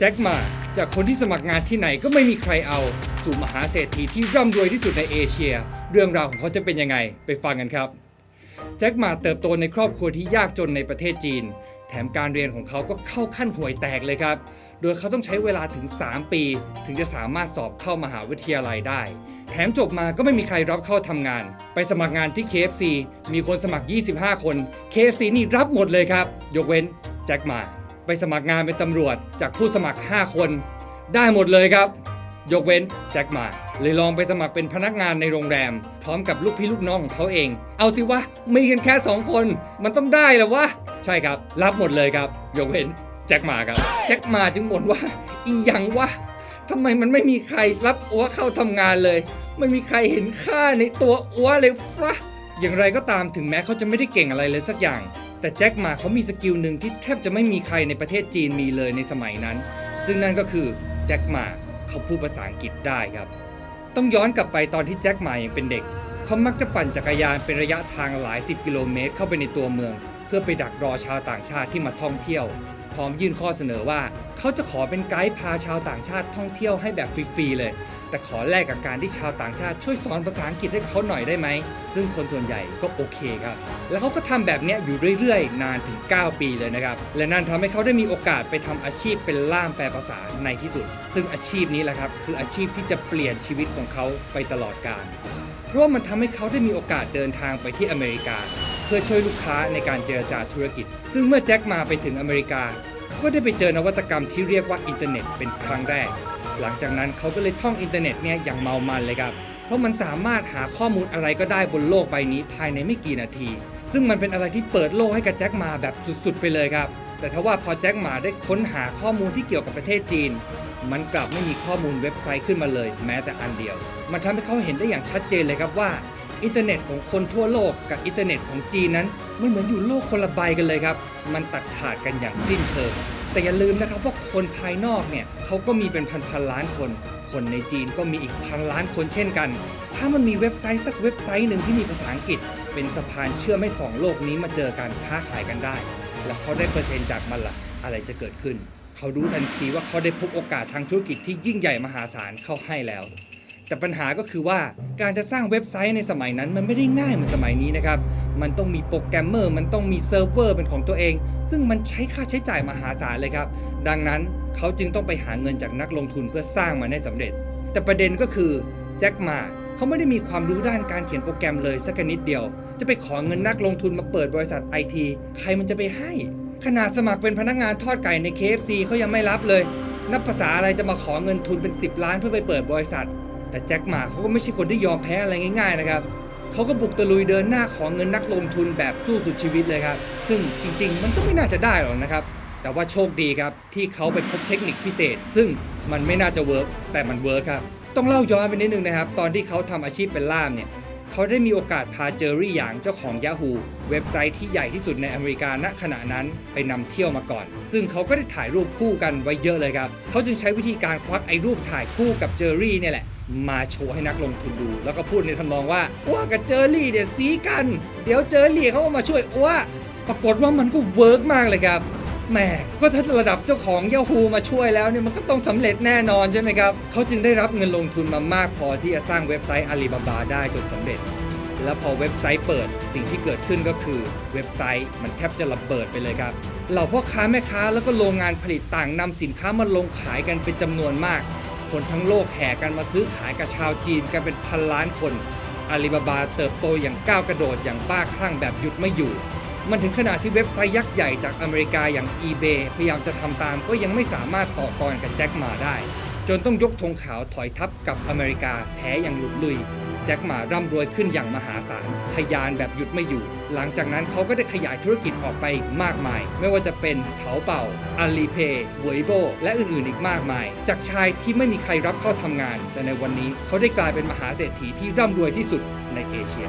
แจ็คมาจากคนที่สมัครงานที่ไหนก็ไม่มีใครเอา สู่มหาเศรษฐีที่ร่ำรวยที่สุดในเอเชีย เรื่องราวของเขาจะเป็นยังไงไปฟังกันครับ แจ็คมาเติบโตในครอบครัวที่ยากจนในประเทศจีน แถมการเรียนของเขาก็เข้าขั้นห่วยแตกเลยครับ โดยเขาต้องใช้เวลาถึง 3 ปี ถึงจะสามารถสอบเข้ามหาวิทยาลัยได้ แถมจบมาก็ไม่มีใครรับเข้าทำงาน ไปสมัครงานที่ KFC มีคนสมัคร 25 คน KFC นี่รับหมดเลยครับ ยกเว้นแจ็คมา ไปสมัครงานเป็นตำรวจจากผู้สมัคร 5 คน ได้หมดเลยครับ ยกเว้นแจ็คมาเลยลองไปสมัครเป็นพนักงานในโรงแรม พร้อมกับลูกพี่ลูกน้องของเขาเอง เอาสิวะมีกันแค่ 2 คน มันต้องได้แหละวะใช่ครับ รับหมดเลยครับ ยกเว้นแจ็คมาครับแจ็คมาจึงบ่นว่าอีหยังวะทำไมมันไม่มีใครรับอัวเข้าทำงานเลย ไม่มีใครเห็นค่าในตัวอัวเลยฟะอย่างไรก็ตามถึงแม้เขาจะไม่ได้เก่งอะไรเลยสักอย่าง แต่แจ็คหมาเขามีสกิลหนึ่งที่แทบจะไม่มีใครในประเทศจีนมีเลยในสมัยนั้น ซึ่งนั่นก็คือแจ็คหมาเขาพูดภาษาอังกฤษได้ครับ ต้องย้อนกลับไปตอนที่แจ็คหมายังเป็นเด็ก เขามักจะปั่นจักรยานเป็นระยะทางหลายสิบกิโลเมตรเข้าไปในตัวเมือง เพื่อไปดักรอชาวต่างชาติที่มาท่องเที่ยว พร้อมยื่นข้อเสนอว่า เขาจะขอเป็นไกด์พาชาวต่างชาติท่องเที่ยวให้แบบฟรีๆเลย แต่ขอแลกกับการที่ชาวต่างชาติช่วยสอนภาษาอังกฤษให้เขาหน่อยได้ไหม ซึ่งคนส่วนใหญ่ก็โอเคครับ แล้วเขาก็ทำแบบนี้อยู่เรื่อยๆ นานถึง 9 ปีเลยนะครับ และนั่นทำให้เขาได้มีโอกาสไปทำอาชีพเป็นล่ามแปลภาษาในที่สุด ซึ่งอาชีพนี้แหละครับคืออาชีพที่จะเปลี่ยนชีวิตของเขาไปตลอดกาล เพราะมันทำให้เขาได้มีโอกาสเดินทางไปที่อเมริกา เพื่อช่วยลูกค้าในการเจรจาธุรกิจ ซึ่งเมื่อแจ็คมาไปถึงอเมริกา ก็ได้ไปเจอนวัตกรรมที่เรียกว่าอินเทอร์เน็ตเป็นครั้งแรก หลังจากนั้นเขาก็เลยท่องอินเทอร์เน็ตเนี่ยอย่างเมามันเลยครับ เพราะมันสามารถหาข้อมูลอะไรก็ได้บนโลกใบนี้ภายในไม่กี่นาที ซึ่งมันเป็นอะไรที่เปิดโลกให้กับแจ็คมาแบบสุดๆ ไปเลยครับ แต่ทว่าพอแจ็คมาได้ค้นหาข้อมูลที่เกี่ยวกับประเทศจีน มันกลับไม่มีข้อมูลเว็บไซต์ขึ้นมาเลย แม้แต่อันเดียว มันทำให้เขาเห็นได้อย่างชัดเจนเลยครับว่าอินเทอร์เน็ตของคนทั่วโลกกับอินเทอร์เน็ตของจีนนั้นไม่เหมือนอยู่โลกคนละใบกันเลยครับ มันตัดขาดกันอย่างสิ้นเชิง แต่อย่าลืมนะครับว่าคนภายนอกเนี่ยเขาก็มีเป็นพันพันๆล้านคน คนในจีนก็มีอีกพันล้านคนเช่นกัน ถ้ามันมีเว็บไซต์สักเว็บไซต์หนึ่งที่มีภาษาอังกฤษ เป็นสะพานเชื่อมให้สองโลกนี้มาเจอกันค้าขายกันได้ แล้วเขาได้เปอร์เซ็นต์จากมันละ่ะอะไรจะเกิดขึ้น เขารู้ทันทีว่าเขาได้พบโอกาสทางธุรกิจที่ยิ่งใหญ่มหาศาลเข้าให้แล้ว แต่ปัญหาก็คือว่าการจะสร้างเว็บไซต์ในสมัยนั้นมันไม่ได้ง่ายเหมือนสมัยนี้นะครับ มันต้องมีโปรแกรมเมอร์ มันต้องมีเซิร์ฟเวอร์เป็นของตัวเอง ซึ่งมันใช้ค่าใช้จ่ายมหาศาลเลยครับ ดังนั้นเขาจึงต้องไปหาเงินจากนักลงทุนเพื่อสร้างมันให้สำเร็จ แต่ประเด็นก็คือแจ็คมาเขาไม่ได้มีความรู้ด้านการเขียนโปรแกรมเลยสักนิดเดียว จะไปขอเงินนักลงทุนมาเปิดบริษัทไอทีใครมันจะไปให้ ขนาดสมัครเป็นพนักงานทอดไก่ใน KFC เขายังไม่รับเลย นับภาษาอะไรจะมาขอเงินทุนเป็น 10 ล้านเพื่อไปเปิดบริษัท แต่แจ็คหมาเขาก็ไม่ใช่คนที่ยอมแพ้อะไรง่าย ๆนะครับเขาก็บุกตะลุยเดินหน้าของเงินนักลงทุนแบบสู้สุดชีวิตเลยครับ ซึ่งจริง ๆ มันก็ไม่น่าจะได้หรอกนะครับ แต่ว่าโชคดีครับที่เขาไปพบเทคนิคพิเศษ ซึ่งมันไม่น่าจะเวิร์กแต่มันเวิร์กครับ ต้องเล่าย้อนไปนิดนึงนะครับ ตอนที่เขาทำอาชีพเป็นล่ามเนี่ยเขาได้มีโอกาสพาเจอรี่หยางเจ้าของ Yahoo เว็บไซต์ที่ใหญ่ที่สุดในอเมริกาณขณะนั้นไปนำเที่ยวมาก่อน ซึ่งเขาก็ได้ถ่ายรูปคู่กันไว้เยอะเลยครับ เขาจึงใช้วิธีการควักไอ้รูปถ่ายคู่กับเจอรี่เนี่ยแหละ มาโชว์ให้นักลงทุนดู แล้วก็พูดในทำนองว่าอ้วกับเจอรี่เดี๋ยวซีกัน เดี๋ยวเจอรี่เขาก็มาช่วยอ้วปรากฏว่ามันก็เวิร์กมากเลยครับแหมก็ถ้าระดับเจ้าของ Yahoo มาช่วยแล้วเนี่ยมันก็ต้องสำเร็จแน่นอนใช่ไหมครับ เขาจึงได้รับเงินลงทุนมามากพอที่จะสร้างเว็บไซต์อาลีบาบาได้จนสำเร็จ แล้วพอเว็บไซต์เปิดสิ่งที่เกิดขึ้นก็คือเว็บไซต์มันแทบจะระเบิดไปเลยครับ เหล่าพ่อค้าแม่ค้าแล้วก็โรงงานผลิตต่างนำสินค้ามาลงขายกันเป็นจำนวนมาก คนทั้งโลกแห่กันมาซื้อขายกับชาวจีนกันเป็นพันล้านคนอาลีบาบาเติบโตอย่างก้าวกระโดดอย่างบ้าคลั่งแบบหยุดไม่อยู่ มันถึงขนาดที่เว็บไซต์ยักษ์ใหญ่จากอเมริกาอย่าง eBay พยายามจะทำตามก็ยังไม่สามารถต่อกรกับแจ็คมาได้ จนต้องยกธงขาวถอยทับกับอเมริกาแพ้อย่างหลุดลุย จ็คหมาร่ำรวยขึ้นอย่างมหาศาลทะยานแบบหยุดไม่อยู่ หลังจากนั้นเขาก็ได้ขยายธุรกิจออกไปมากมาย ไม่ว่าจะเป็นเถาเป่าอาลีเพย์เวยโบและอื่นๆอีกมากมาย จากชายที่ไม่มีใครรับเข้าทำงาน แต่ในวันนี้เขาได้กลายเป็นมหาเศรษฐีที่ร่ำรวยที่สุดในเอเชีย